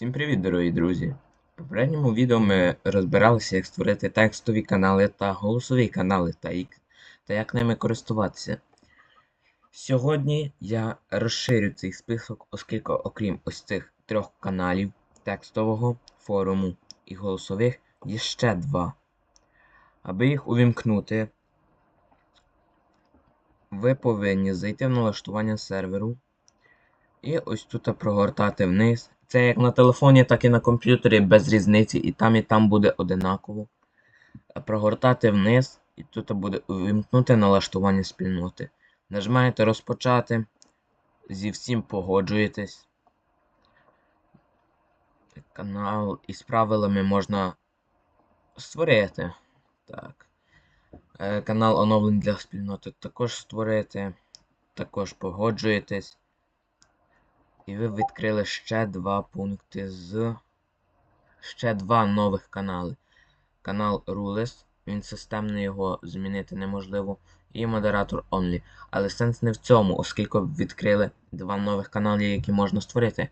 Всім привіт, дорогі друзі! В попередньому відео ми розбиралися, як створити текстові канали та голосові канали та, та як ними користуватися. Сьогодні я розширю цей список, оскільки окрім ось цих трьох каналів текстового, форуму і голосових є ще два. Аби їх увімкнути, ви повинні зайти в налаштування серверу. І ось тут прогортати вниз. Це як на телефоні, так і на комп'ютері без різниці, і там, і там буде одинаково. Прогортати вниз, і тут буде увімкнути налаштування спільноти. Нажимаєте розпочати. Зі всім погоджуєтесь. Канал із правилами можна створити. Так. Е, Канал оновлень для спільноти також створити. Також погоджуєтесь. І ви відкрили ще два пункти з. Ще два нових канали. Канал Rules, він системний, його змінити неможливо. І модератор Only. Але сенс не в цьому, оскільки відкрили два нових канали, які можна створити. Е,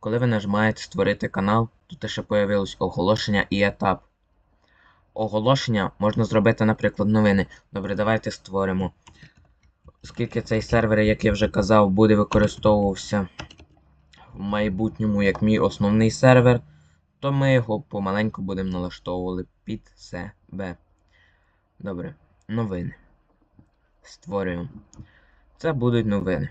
Коли ви нажимаєте створити канал, тут ще появилось оголошення і етап. Оголошення можна зробити, наприклад, новини. Добре, давайте створимо. Оскільки цей сервер, як я вже казав, буде використовувався в майбутньому як мій основний сервер, то ми його помаленьку будемо налаштовувати під себе. Добре, новини. Створюємо. Це будуть новини.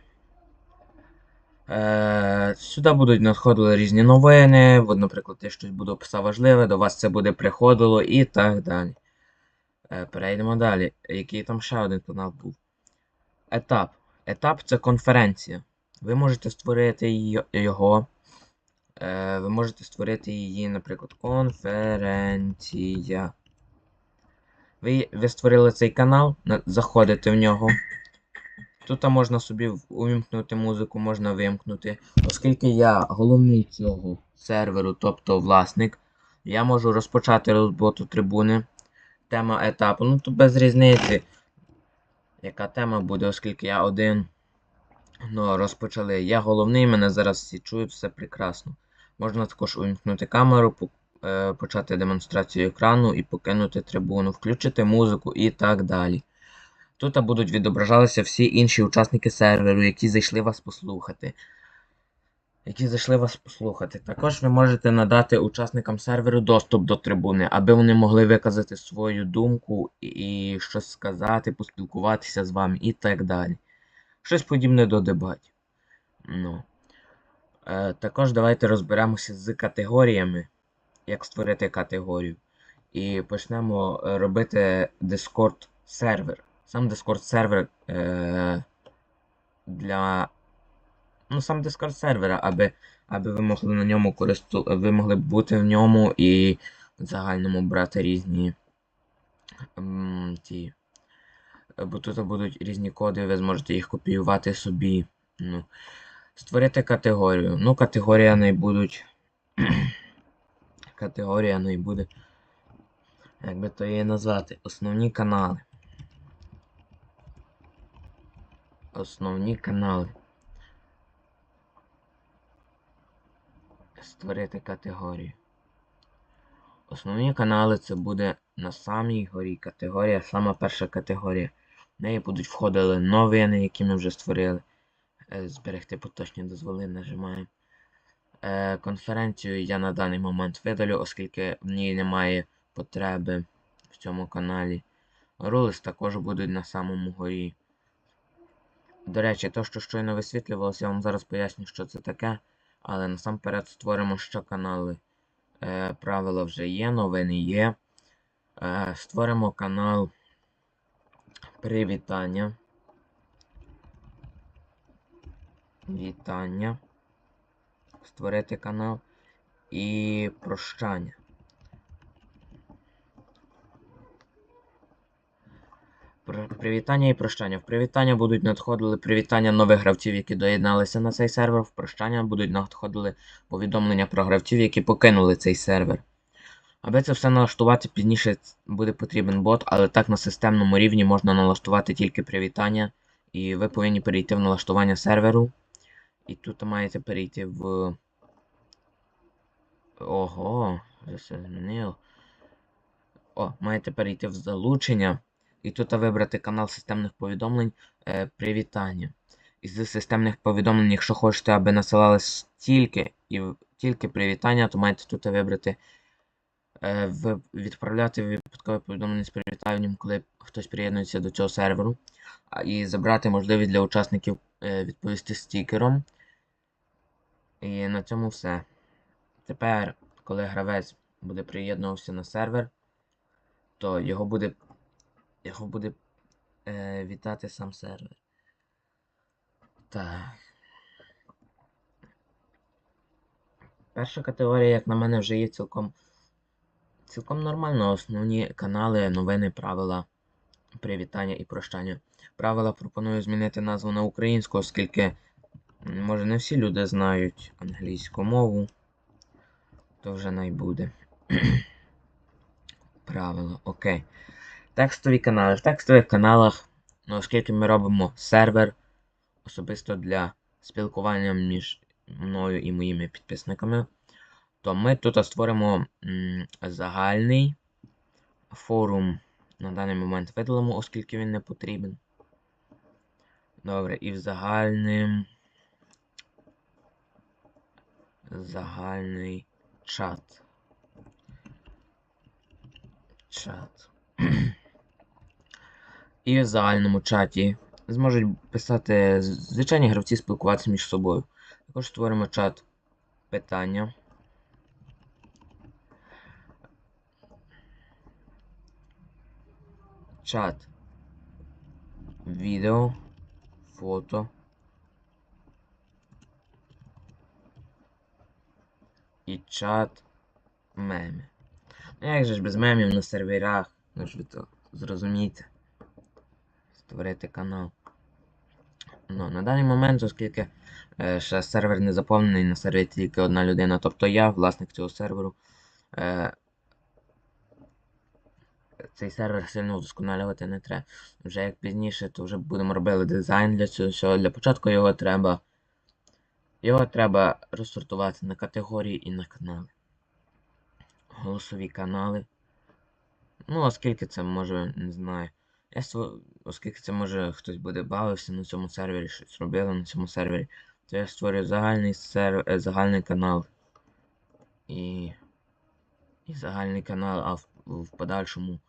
Е, сюди будуть надходили різні новини. От, наприклад, я щось буду писати важливе, до вас це буде приходило і так далі. Е, перейдемо далі. Який там ще один канал був? Етап. Етап це конференція. Ви можете створити його. Е, ви можете створити її, наприклад, конференція. Ви, ви створили цей канал, заходите в нього. Тут можна собі увімкнути музику, можна вимкнути. Оскільки я головний цього серверу, тобто власник, я можу розпочати роботу трибуни. Тема етапу. Ну тут без різниці, яка тема буде, оскільки я один. Ну, розпочали. Я головний, мене зараз всі чують, все прекрасно. Можна також увімкнути камеру, е, почати демонстрацію екрану і покинути трибуну, включити музику і так далі. Тут будуть відображалися всі інші учасники серверу, які зайшли вас послухати. Які зайшли вас послухати. Також ви можете надати учасникам серверу доступ до трибуни, аби вони могли виказати свою думку і щось сказати, поспілкуватися з вами і так далі. Щось подібне до дебатів. Ну. Е, також давайте розберемося з категоріями, як створити категорію. І почнемо е, робити Discord сервер. Сам Discord сервер е, для. Ну, сам Discord сервера, аби, аби ви могли на ньому користу... ви могли бути в ньому і в загальному брати різні м, ті. Е, Бо тут будуть різні коди, ви зможете їх копіювати собі. Ну, створити категорію. Ну, категорія не будуть. категорія не буде. Як би то її назвати? Основні канали. Основні канали. Створити категорію. Основні канали це буде на самій горі категорія, сама перша категорія. В неї будуть входили новини, які ми вже створили. Е, Зберегти поточні дозволи нажимаємо. Е, Конференцію я на даний момент видалю, оскільки в ній немає потреби в цьому каналі. Рулис також будуть на самому горі. До речі, то, що щойно висвітлювалося, я вам зараз поясню, що це таке. Але насамперед створимо ще канали. Е, правила вже є, новини є. Створимо канал Привітання. Вітання. Створити канал і прощання. Привітання і прощання. В привітання будуть надходили привітання нових гравців, які доєдналися на цей сервер. В прощання будуть надходили повідомлення про гравців, які покинули цей сервер. Аби це все налаштувати, пізніше буде потрібен бот, але так на системному рівні можна налаштувати тільки привітання. І ви повинні перейти в налаштування серверу. І тут маєте перейти в Ого, вже все змінило. О, маєте перейти в залучення і тут вибрати канал системних повідомлень е, Привітання. Із системних повідомлень, якщо хочете, аби насилались тільки і тільки привітання, то маєте тут вибрати відправляти випадкове повідомлення з привітанням, коли хтось приєднується до цього серверу, і забрати можливість для учасників е, відповісти стікером. І на цьому все. Тепер, коли гравець буде приєднуватися на сервер, то його буде, його буде е, вітати сам сервер. Так. Перша категорія, як на мене, вже є цілком, цілком нормально. Основні канали, новини, правила, привітання і прощання. Правила пропоную змінити назву на українську, оскільки, може, не всі люди знають англійську мову. То вже най буде. Правила, окей. Текстові канали. В текстових каналах, ну, оскільки ми робимо сервер особисто для спілкування між мною і моїми підписниками, то ми тут створимо загальний форум. На даний момент видалимо, оскільки він не потрібен. Добре, і в загальним. Загальний чат. Чат. І в загальному чаті зможуть писати звичайні гравці спілкуватися між собою. Також створимо чат питання. Чат відео, фото. І чат меми. Ну як же ж без мемів на серверах? Ну ж ви то зрозумієте. Створити канал. Ну, на даний момент, оскільки е, ще сервер не заповнений, на сервері тільки одна людина, тобто я, власник цього серверу. Е, цей сервер сильно вдосконалювати не треба. Вже як пізніше, то вже будемо робити дизайн для цього. Для початку його треба. Його треба розсортувати на категорії і на канали. Голосові канали. Ну, оскільки це може, не знаю. Я ство... Оскільки це може хтось буде бавився на цьому сервері, щось робили на цьому сервері, то я створюю загальний сервер, е, загальний канал. І. І загальний канал, а в, в подальшому.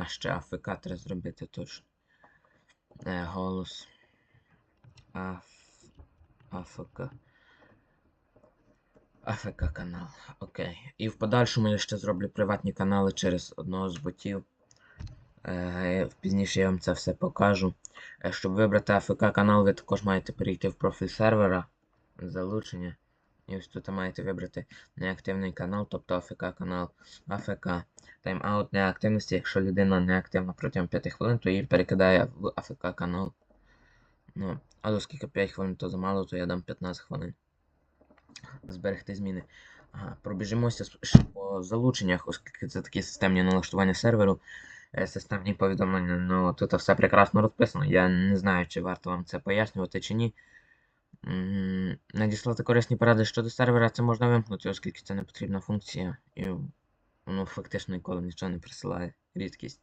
А ще АФК треба зробити точно. Е, голос. Аф... АФК. АФК канал. Окей. І в подальшому я ще зроблю приватні канали через одного з ботів. Е, пізніше я вам це все покажу. Е, щоб вибрати АФК канал, ви також маєте перейти в профіль сервера. Залучення. І ось тут маєте вибрати неактивний канал, тобто АФК канал АФК. Тайм-аут неактивності, якщо людина неактивна протягом 5 хвилин, то її перекидає в АФК канал. Ну, а оскільки 5 хвилин то замало, то я дам 15 хвилин. Зберегти зміни. Ага, пробіжимося по залученнях, оскільки це такі системні налаштування серверу, е, системні повідомлення. Ну, тут все прекрасно розписано. Я не знаю, чи варто вам це пояснювати чи ні. Надіслати корисні поради щодо сервера це можна вимкнути, оскільки це не потрібна функція. І воно фактично ніколи нічого не присилає. Рідкість.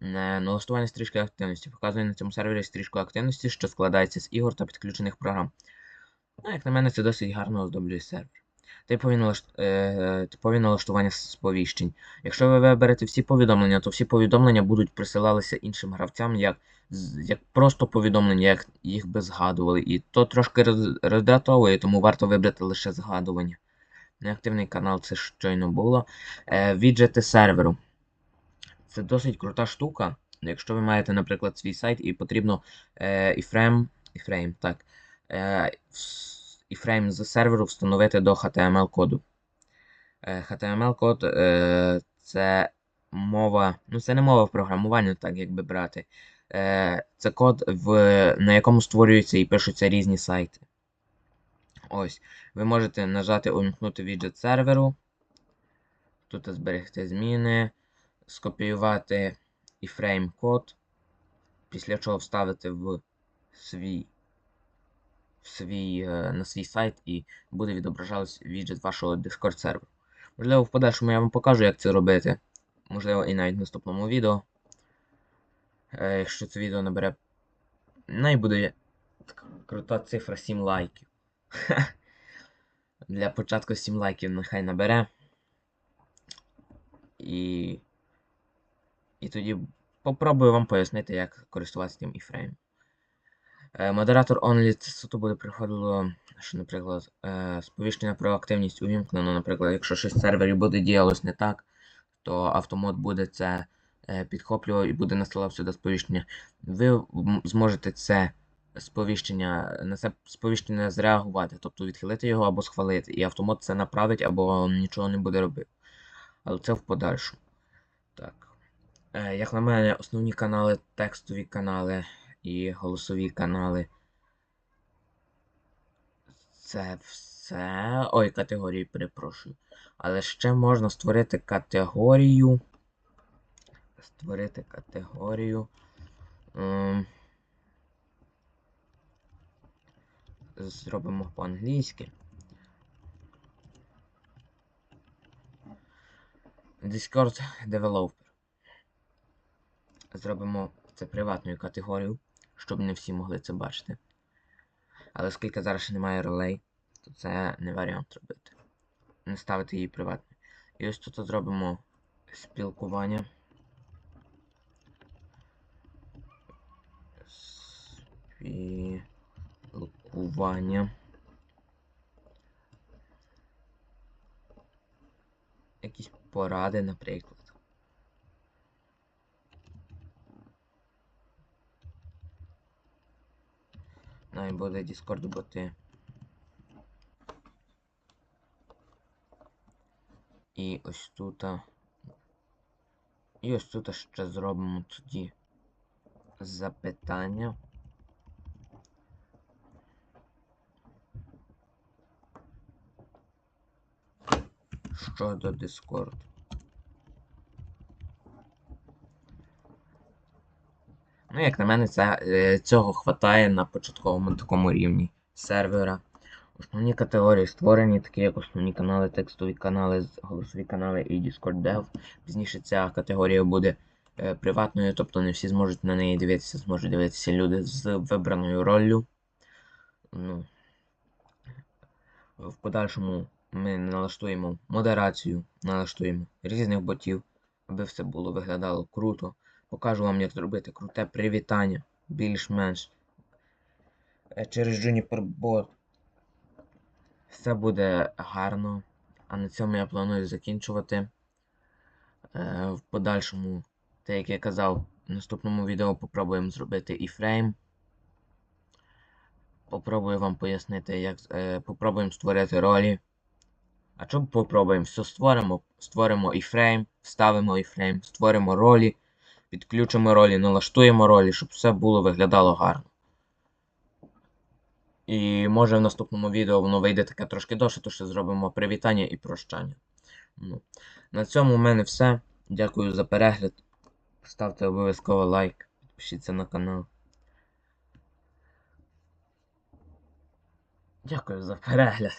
Налаштування стрічки активності. Показує на цьому сервері стрічку активності, що складається з ігор та підключених програм. Ну, як на мене, це досить гарно оздоблює сервер. Типові, е, налаштування сповіщень. Якщо ви виберете всі повідомлення, то всі повідомлення будуть присилалися іншим гравцям як, як просто повідомлення, як їх би згадували. І то трошки роздратовує, тому варто вибрати лише згадування. Неактивний канал це щойно було. Е, віджети серверу. Це досить крута штука. Якщо ви маєте, наприклад, свій сайт і потрібно е, іфрейм, іфрейм, так, е, вс- іфрейм з серверу встановити до HTML-коду. Е, HTML-код е, це мова, ну це не мова в програмуванні, так якби брати. Е, це код, на якому створюються і пишуться різні сайти. Ось. Ви можете нажати Увімкнути віджит серверу. Тут зберегти зміни, скопіювати iframe код, після чого вставити в свій, свій, е, на свій сайт і буде відображатись віджит вашого Discord серверу. Можливо, в подальшому я вам покажу, як це робити. Можливо, і навіть в наступному відео. Е, якщо це відео набере. Най буде така крута цифра 7 лайків. Для початку 7 лайків нехай набере. І. І тоді попробую вам пояснити, як користуватися тим iframe. Е, Модератор Only це суто буде приходило, що, наприклад, е, сповіщення про активність увімкнено, наприклад, якщо щось в сервері буде діялось не так, то автомат буде це е, підхоплював і буде насилав сюди сповіщення. Ви зможете це сповіщення, на це сповіщення зреагувати, тобто відхилити його або схвалити, і автомат це направить або нічого не буде робити. Але це в подальшому. Так. Як на мене, основні канали, текстові канали і голосові канали. Це все. Ой, категорії, перепрошую. Але ще можна створити категорію. Створити категорію. Ем, Зробимо по-англійськи. Discord Developer. Зробимо це приватною категорією, щоб не всі могли це бачити. Але оскільки зараз ще немає ролей, то це не варіант робити. Не ставити її приватною. І ось тут зробимо спілкування. Спілкування. Якісь поради, наприклад. Най буде Discord боти. І ось тут. І ось тут ще зробимо тоді запитання. Щодо Discord. Ну, як на мене, це, е, цього хватає на початковому такому рівні сервера. Основні категорії створені, такі як основні канали, текстові канали, голосові канали і Discord Dev. Пізніше ця категорія буде е, приватною, тобто не всі зможуть на неї дивитися, зможуть дивитися люди з вибраною роллю. Ну, в подальшому ми налаштуємо модерацію, налаштуємо різних ботів, аби все було виглядало круто. Покажу вам, як зробити круте привітання, більш-менш е, через Juniper Bot. Все буде гарно. А на цьому я планую закінчувати. Е, В подальшому, те, як я казав, в наступному відео попробуємо зробити iframe. Попробую вам пояснити, як е, попробуємо створити ролі. А що попробуємо? Все створимо, створимо iframe, вставимо iframe, створимо ролі, підключимо ролі, налаштуємо ролі, щоб все було виглядало гарно. І може в наступному відео воно вийде таке трошки довше, то що зробимо привітання і прощання. Ну, на цьому в мене все. Дякую за перегляд. Ставте обов'язково лайк, підпишіться на канал. Дякую за перегляд.